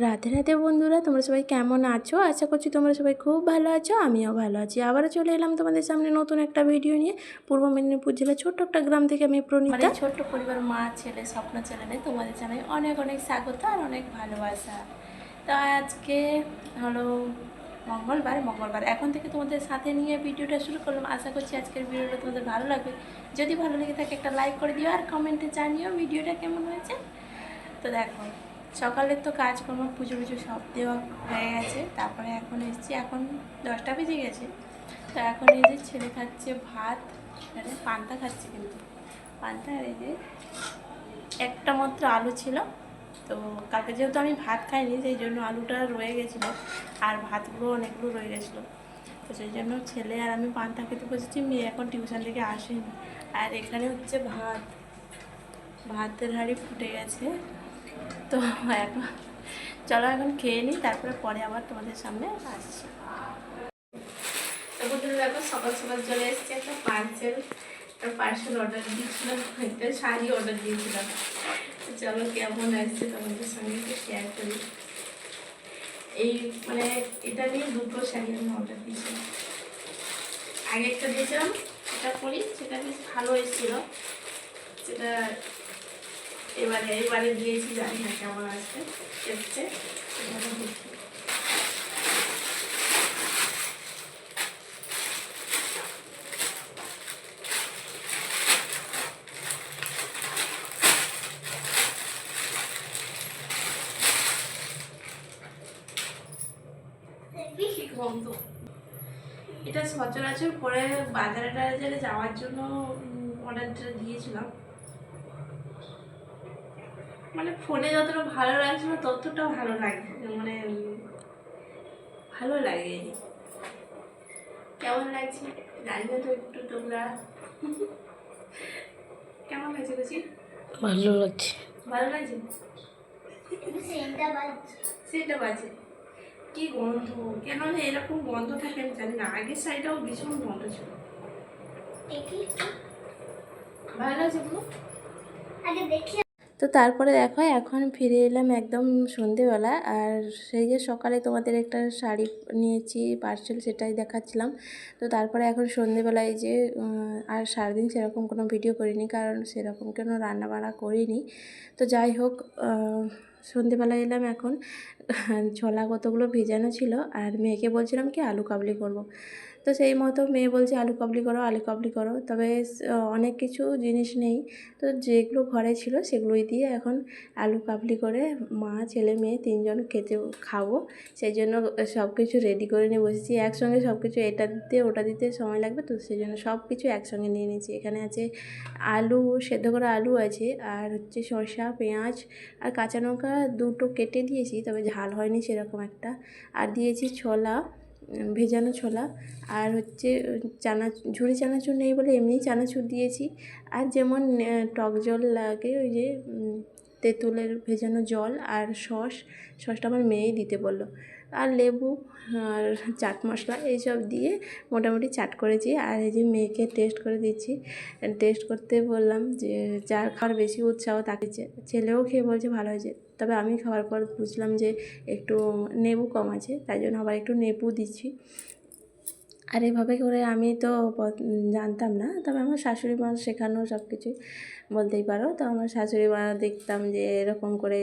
রাধে রাধে বন্ধুরা, তোমরা সবাই কেমন আছো? আশা করছি তোমরা সবাই খুব ভালো আছো, আমিও ভালো আছি। আবারও চলে এলাম তোমাদের সামনে নতুন একটা ভিডিও নিয়ে। পূর্ব মেদিনীপুর জেলার ছোট্ট একটা গ্রাম থেকে আমি প্রণীতা। ছোট্ট পরিবার, মা, ছেলে, স্বপ্ন ছেলে চ্যানেলে তোমাদের জানাই অনেক অনেক স্বাগত আর অনেক ভালোবাসা। তো আজকে হলো মঙ্গলবার মঙ্গলবার। এখন থেকে তোমাদের সাথে নিয়ে ভিডিওটা শুরু করলাম। আশা করছি আজকের ভিডিওটা তোমাদের ভালো লাগবে। যদি ভালো লেগে থাকে একটা লাইক করে দিও আর কমেন্টে জানিও ভিডিওটা কেমন হয়েছে। তো দেখো সকালের তো কাজকর্ম, পুজো পুজো সব দেওয়া হয়ে গেছে। তারপরে এখন এসেছি, এখন দশটা বেজে গেছে। তো এখন এই যে ছেলে খাচ্ছে ভাত মানে পান্তা খাচ্ছে কিন্তু। পান্তা আর এই যে একটা মাত্র আলু ছিল। তো কালকে যেহেতু আমি ভাত খাইনি, সেই জন্য আলুটা রয়ে গেছিল আর ভাতগুলো অনেকগুলো রয়ে গেছিল। তো সেই জন্য ছেলে আর আমি পান্তা খেতে বসেছি, মেয়ে এখন টিউশন থেকে আসেনি। আর এখানে হচ্ছে ভাত। ভাতের হাঁড়ি ফুটে গেছে। তো এখন, চলো এখন খেয়ে নিই, তারপরে পরে আবার তোমাদের সামনে আসছি। বন্ধুরা দেখো, সকাল সকাল চলে এসেছি একটা পার্সেল একটা পার্সেল অর্ডার দিয়েছিলাম, একটা শাড়ি অর্ডার দিয়েছিলাম। চলো কেমন আসছে তোমাদের সঙ্গে একটু শেয়ার করি। এই মানে এটা নিয়ে দুটো শাড়ি আমি অর্ডার দিয়েছিলাম। আগে একটা দিয়েছিলাম, সেটা পরি, সেটা বেশ ভালো এসেছিল সেটা এবারে এবারে দিয়েছি, জানি না কেমন আসবে এসছে। এটা সচরাচর পরে বাজারে টাজারে যাওয়ার জন্য অর্ডারটা দিয়েছিলাম। মানে ফোনে যতটা ভালো লাগছিল ততটা ভালো লাগে। মানে ভালো লাগে। কেমন লাগছে? জানিও তো একটু তোমরা। কেমন লাগছে বুঝি ভালো লাগছে। ভালো লাগছে? সেটা বাজে কি গন্ধ? কেন এরকম গন্ধ থাকে আমি জানি না। আগের শাড়িটাও ভীষণ গন্ধ ছিল। ভালো লাগছে পুরো আগে দেখি তো তারপরে দেখো, এখন ফিরে এলাম একদম সন্ধেবেলা। আর সেই যে সকালে তোমাদের একটা শাড়ি নিয়েছি, পার্সেল সেটাই দেখাচ্ছিলাম। তো তারপরে এখন সন্ধেবেলায় যে আর সারাদিন সেরকম কোনো ভিডিও করিনি, কারণ সেরকম কোনো রান্নাবান্না করিনি। তো যাই হোক সন্ধেবেলা এলাম এখন। ছোলা কতগুলো ভেজানো ছিল, আর মেয়েকে বলছিলাম কি, আলু কাবলি করব। তো সেই মতো মেয়ে বলছে, আলু কাবলি করো, আলু কাবলি করো। তবে অনেক কিছু জিনিস নেই। তো যেগুলো ঘরে ছিল সেগুলোই দিয়ে এখন আলু কাবলি করে মা, ছেলে, মেয়ে তিনজন খেতে খাব। সেই জন্য সব কিছু রেডি করে নিয়ে বসেছি। একসঙ্গে সব কিছু এটা দিতে, ওটা দিতে সময় লাগবে তো, সেই জন্য সব কিছু একসঙ্গে নিয়ে নিয়েছি। এখানে আছে আলু, সেদ্ধ করা আলু আছে, আর হচ্ছে শসা পেঁয়াজ আর কাঁচা লঙ্কা দুটো কেটে দিয়েছি, তবে ঝাল হয়নি সেরকম একটা। আর দিয়েছি ছোলা। ভেজানো ছোলা আর হচ্ছে চানা ঝুড়ি চানাচুর নেই বলে এমনি চানাচুর দিয়েছি। আর যেমন টক জল লাগে ওই যে তেঁতুলের ভেজানো জল আর সস, সসটা আমার মেয়েই দিতে বলল। আর লেবু আর চাট মশলা এইসব দিয়ে মোটামুটি চাট করেছি। আর এই যে মেয়েকে টেস্ট করে দিচ্ছি। টেস্ট করতে বললাম যে, যার খাওয়ার বেশি উৎসাহ তাকে ছেলেও খেয়ে বলছে ভালো হয়েছে। তবে আমি খাওয়ার পর বুঝলাম যে একটু নেবু কম আছে, তাই জন্য আবার একটু নেবু দিচ্ছি। আর এভাবে করে আমি তো জানতাম না। তবে আমার শাশুড়ি মা শেখানো সব কিছুই বলতেই পারো। তো আমার শাশুড়ি মা দেখতাম যে এরকম করে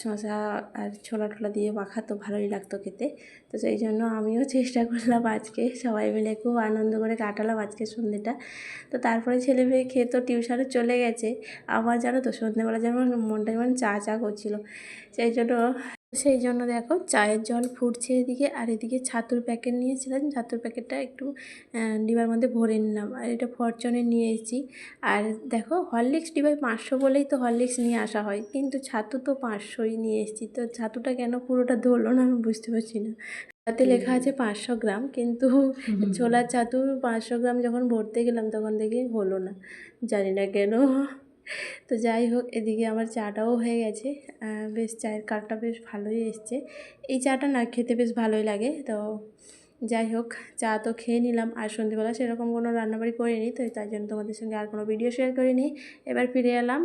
শশা আর ছোলা টোলা দিয়ে মাখাতো, ভালোই লাগতো খেতে। তো সেই জন্য আমিও চেষ্টা করলাম আজকে সবাই মিলে খুব আনন্দ করে কাটালাম আজকে সন্ধ্যেটা তো তারপরে ছেলে মেয়ে খেয়ে তো টিউশনে চলে গেছে। আমার জানো তো সন্ধ্যেবেলা যেমন মনটা যেমন চা চা করছিল। সেই জন্য সেই জন্য দেখো চায়ের জল ফুটছে এদিকে আর এদিকে ছাতুর প্যাকেট নিয়েছিলাম ছাতুর প্যাকেটটা একটু ডিবার মধ্যে ভরে নিলাম। আর এটা ফরচনে নিয়ে এসেছি আর দেখো হরলিক্স ডিবায় পাঁচশো বলেই তো হরলিক্স নিয়ে আসা হয়। কিন্তু ছাতু তো পাঁচশোই নিয়ে এসেছি। তো ছাতুটা কেন পুরোটা ধরলো না আমি বুঝতে পারছি না। তাতে লেখা আছে পাঁচশো গ্রাম। কিন্তু ছোলার ছাতু পাঁচশো গ্রাম যখন ভরতে গেলাম তখন দেখি হলো না। জানি না কেন। তো যাই হোক, এদিকে আমার চাটাও হয়ে গেছে। বেশ চায়ের কাপটা বেশ ভালোই এসছে। এই চাটা না খেতে বেশ ভালোই লাগে। তো যাই হোক, চা তো খেয়ে নিলাম। আর সন্ধ্যেবেলা সেরকম কোনো রান্নাবাড়ি করিনি, তো তাই জন্য তোমাদের সঙ্গে আর কোনো ভিডিও শেয়ার করিনি। এবার ফিরে এলাম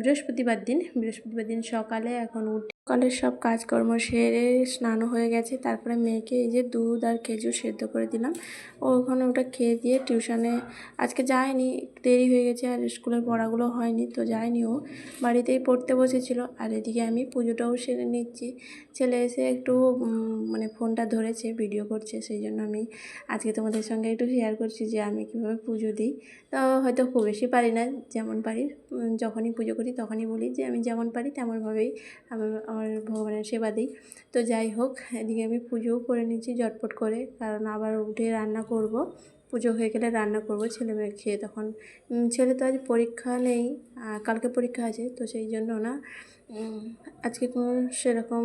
বৃহস্পতিবার দিন। বৃহস্পতিবার দিন সকালে এখন উঠে সকালের সব কাজকর্ম সেরে স্নানও হয়ে গেছে। তারপরে মেয়েকে এই যে দুধ আর খেজুর সেদ্ধ করে দিলাম। ও ওখানে ওটা খেয়ে দিয়ে টিউশনে আজকে যায়নি দেরি হয়ে গেছে আর স্কুলের পড়াগুলো হয়নি, তো যায়নি ও। বাড়িতেই পড়তে বসেছিল। আর এদিকে আমি পুজোটাও সেরে নিচ্ছি। ছেলে এসে একটু মানে ফোনটা ধরেছে, ভিডিও করছে, সেই জন্য আমি আজকে তোমাদের সঙ্গে একটু শেয়ার করছি যে আমি কীভাবে পুজো দিই। তো হয়তো খুব বেশি পারি না যেমন পারি। যখনই পুজো করি তখনই বলি যে আমি যেমন পারি তেমনভাবেই আমি আমার ভগবানের সেবা দিই। তো যাই হোক, এদিকে আমি পুজোও করে নিচ্ছি ঝটপট করে, কারণ আবার উঠে রান্না করব। পুজো হয়ে গেলে রান্না করব, ছেলে মেয়ে খেয়ে তখন। ছেলে তো আজ পরীক্ষা নেই কালকে পরীক্ষা আছে, তো সেই জন্য না আজকে কোনো সেরকম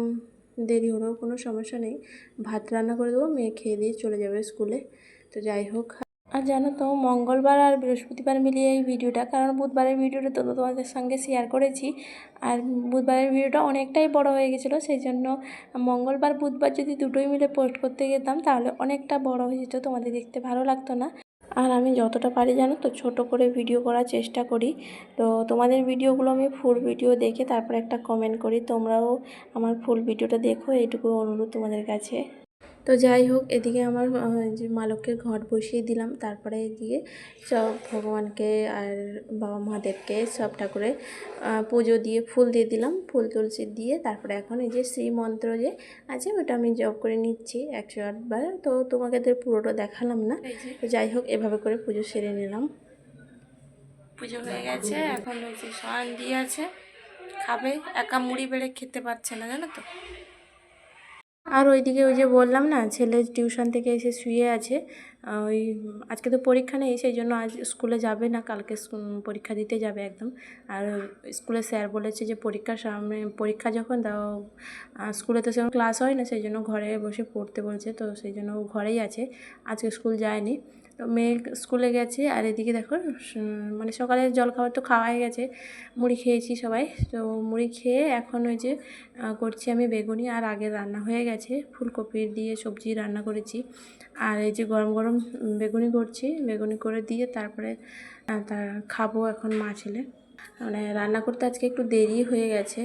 দেরি হলেও কোনো সমস্যা নেই। ভাত রান্না করে দেবো, মেয়ে খেয়ে দিয়ে চলে যাবে স্কুলে। তো যাই হোক আর জানো তো, মঙ্গলবার আর বৃহস্পতিবার মিলিয়ে এই ভিডিওটা, কারণ বুধবারের ভিডিওটা তো তোমাদের সঙ্গে শেয়ার করেছি। আর বুধবারের ভিডিওটা অনেকটাই বড় হয়ে গেছিল, সেই জন্য মঙ্গলবার, বুধবার যদি দুটোই মিলে পোস্ট করতে যেতাম, তাহলে অনেকটা বড় হয়ে যেত, তোমাদের দেখতে ভালো লাগতো না। আর আমি যতটা পারি জানো তো, ছোট করে ভিডিও করার চেষ্টা করি। তো তোমাদের ভিডিওগুলো আমি ফুল ভিডিও দেখে তারপর একটা কমেন্ট করি, তোমরাও আমার ফুল ভিডিওটা দেখো, এইটুকু অনুরোধ তোমাদের কাছে। তো যাই হোক এদিকে আমার যে মা লক্ষ্মীর ঘট বসিয়ে দিলাম। তারপরে এদিকে সব ভগবানকে আর বাবা মহাদেবকে সব ঠাকুরে পুজো দিয়ে ফুল দিয়ে দিলাম। ফুল তুলসী দিয়ে তারপরে এখন এই যে শ্রী মন্ত্র যে আছে ওটা আমি জব করে নিচ্ছি একশো আটবার তো তোমাকে তো পুরোটা দেখালাম না। তো যাই হোক এভাবে করে পুজো সেরে নিলাম। পুজো হয়ে গেছে এখন ওই যে সয়ান দিয়ে আছে। খাবে একা মুড়ি বেড়ে খেতে পারছে না জানো তো? আর ওইদিকে ওই যে বললাম না, ছেলে টিউশন থেকে এসে শুয়ে আছে। ওই আজকে তো পরীক্ষা নেই, সেই জন্য আজ স্কুলে যাবে না, কালকে পরীক্ষা দিতে যাবে একদম। আর স্কুলে স্যার বলেছে যে পরীক্ষার সামনে, পরীক্ষা যখন দাও স্কুলে তো সেরকম ক্লাস হয় না, সেই জন্য ঘরে বসে পড়তে বলছে, তো সেই জন্য ও ঘরেই আছে। আজকে স্কুল যায়নি। তো মেয়ে স্কুলে গেছে আর এদিকে দেখো মানে সকালে জলখাবার তো খাওয়াই গেছে, মুড়ি খেয়েছি সবাই। তো মুড়ি খেয়ে এখন ওই যে করছি আমি বেগুনি আর আগে রান্না হয়ে গেছে, ফুলকপি দিয়ে সবজি রান্না করেছি। আর এই যে গরম গরম বেগুনি করছি, বেগুনি করে দিয়ে তারপরে তার খাব এখন মা ছেলে। মানে রান্না করতে আজকে একটু দেরি হয়ে গেছে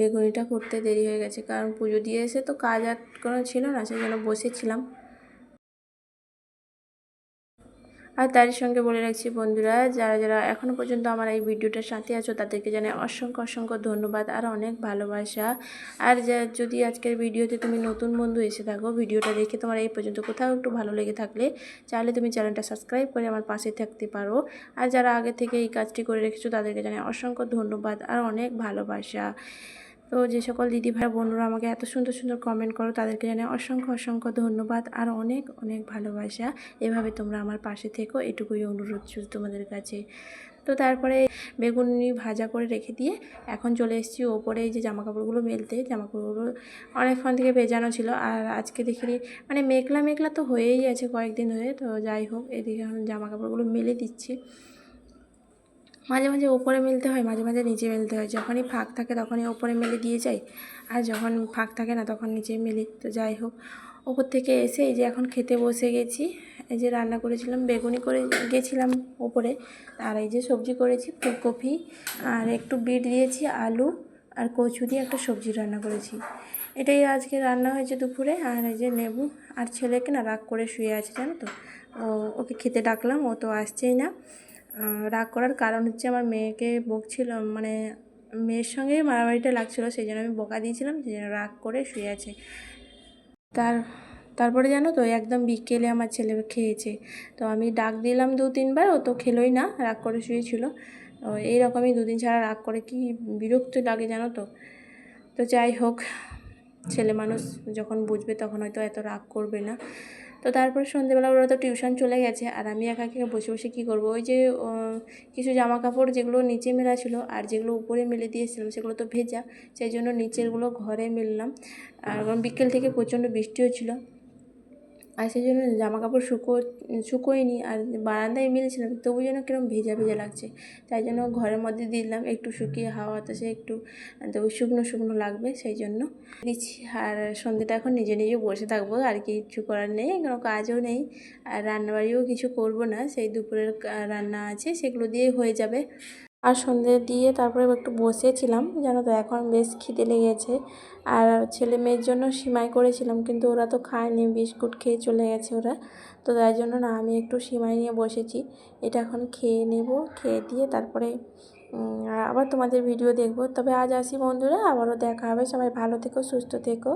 বেগুনিটা করতে দেরি হয়ে গেছে, কারণ পুজো দিয়ে এসে তো কাজ আর কোনো ছিল না, সেই জন্য বসেছিলাম। আর তারই সঙ্গে বলে রাখছি বন্ধুরা, যারা যারা এখনও পর্যন্ত আমার এই ভিডিওটার সাথে আছো, তাদেরকে জানাই অসংখ্য অসংখ্য ধন্যবাদ আর অনেক ভালোবাসা। আর যদি আজকের ভিডিওতে তুমি নতুন বন্ধু এসে থাকো, ভিডিওটা দেখে তোমার এই পর্যন্ত কোথাও একটু ভালো লেগে থাকলে, চাইলে তুমি চ্যানেলটা সাবস্ক্রাইব করে আমার পাশে থাকতে পারো। আর যারা আগে থেকে এই কাজটি করে রেখেছো, তাদেরকে জানাই অসংখ্য ধন্যবাদ আর অনেক ভালোবাসা। তো যে সকল দিদি ভাই বোনরা আমাকে এত সুন্দর সুন্দর কমেন্ট করো, তাদেরকে জানাই অসংখ্য অসংখ্য ধন্যবাদ আর অনেক অনেক ভালোবাসা। এভাবে তোমরা আমার পাশে থেকো, এটুকুই অনুরোধ তোমাদের কাছে। তো তারপরে বেগুনি ভাজা করে রেখে দিয়ে এখন চলে এসেছি ওপরে যে জামা কাপড়গুলো মেলতে। জামা কাপড়গুলো অনেকক্ষণ থেকে ভেজানো ছিল আর আজকে দেখি মানে মেঘলা মেঘলা তো হয়েই আছে কয়েকদিন ধরে, তো যাই হোক, এদিকে এখন জামা কাপড়গুলো মেলে দিচ্ছি। মাঝে মাঝে ওপরে মেলতে হয়, মাঝে মাঝে নিচে মেলতে হয়। যখনই ফাঁক থাকে তখনই ওপরে মেলে দিয়ে যাই, আর যখন ফাঁক থাকে না তখন নিচে মেলি। তো যাই হোক, ওপর থেকে এসে এই যে এখন খেতে বসে গেছি, এই যে রান্না করেছিলাম, বেগুনি করে গেছিলাম ওপরে, আর এই যে সবজি করেছি, ফুলকপি, আর একটু বিট দিয়েছি, আলু, আর কচু দিয়ে একটা সবজি রান্না করেছি। এটাই আজকে রান্না হয়েছে দুপুরে, আর এই যে নেবু আর ছেলেকে না রাগ করে শুয়ে আছে, জানো তো? ওকে খেতে ডাকলাম, ও তো আসছেই না। রাগ করার কারণ হচ্ছে আমার মেয়েকে বকছিল মানে মেয়ের সঙ্গে মারামারিটা লাগছিল সেই জন্য আমি বকা দিয়েছিলাম সেই জন্য রাগ করে শুয়ে আছে। তার, তারপরে জানো তো, একদম বিকেলে আমার ছেলে খেয়েছে, তো আমি ডাক দিলাম দু তিনবার, ও তো খেলোই না, রাগ করে শুয়েছিল। এইরকমই দুদিন ছাড়া রাগ করে, কি বিরক্ত লাগে জানো তো। তো যাই হোক, ছেলে মানুষ যখন বুঝবে তখন হয়তো এত রাগ করবে না। তো তারপর সন্ধ্যেবেলা ওরা তো টিউশন চলে গেছে আর আমি একা একা বসে বসে কী করব? ওই যে কিছু জামা কাপড় যেগুলো নিচে মেলা ছিল আর যেগুলো উপরে মেলে দিয়েছিলাম সেগুলো তো ভেজা, সেই জন্য নিচেরগুলো ঘরে মেললাম। আর বিকেল থেকে প্রচণ্ড বৃষ্টি হচ্ছিল আর সেই জন্য জামা কাপড় শুকো শুকোয়নি আর বারান্দায় মিলছিলাম তবু যেন কিরম ভেজা ভেজা লাগছে। তাই জন্য ঘরের মধ্যে দিলাম একটু শুকিয়ে হাওয়া বাতাসে একটু তো শুকনো শুকনো লাগবে সেই জন্য। দিচ্ছি আর সন্ধ্যেটা এখন নিজে নিজে বসে থাকব আর কিছু করার নেই কোনো কাজও নেই। আর রান্নাবাড়িও কিছু করব না সেই দুপুরের রান্না আছে সেগুলো দিয়ে হয়ে যাবে। আর সন্ধে দিয়ে তারপরে একটু বসেছিলাম জানো তো এখন বেশ খিদে লেগেছে। আর ছেলে মেয়ের জন্য সিমাই করেছিলাম, কিন্তু ওরা তো খায়নি, বিস্কুট খেয়ে চলে গেছে ওরা। তো তাই জন্য না, আমি একটু সিমাই নিয়ে বসেছি। এটা এখন খেয়ে নেব, খেয়ে দিয়ে তারপরে আবার তোমাদের ভিডিও দেখব। তবে আজ আসি বন্ধুরা, আবারও দেখা হবে। সবাই ভালো থেকো, সুস্থ থেকো।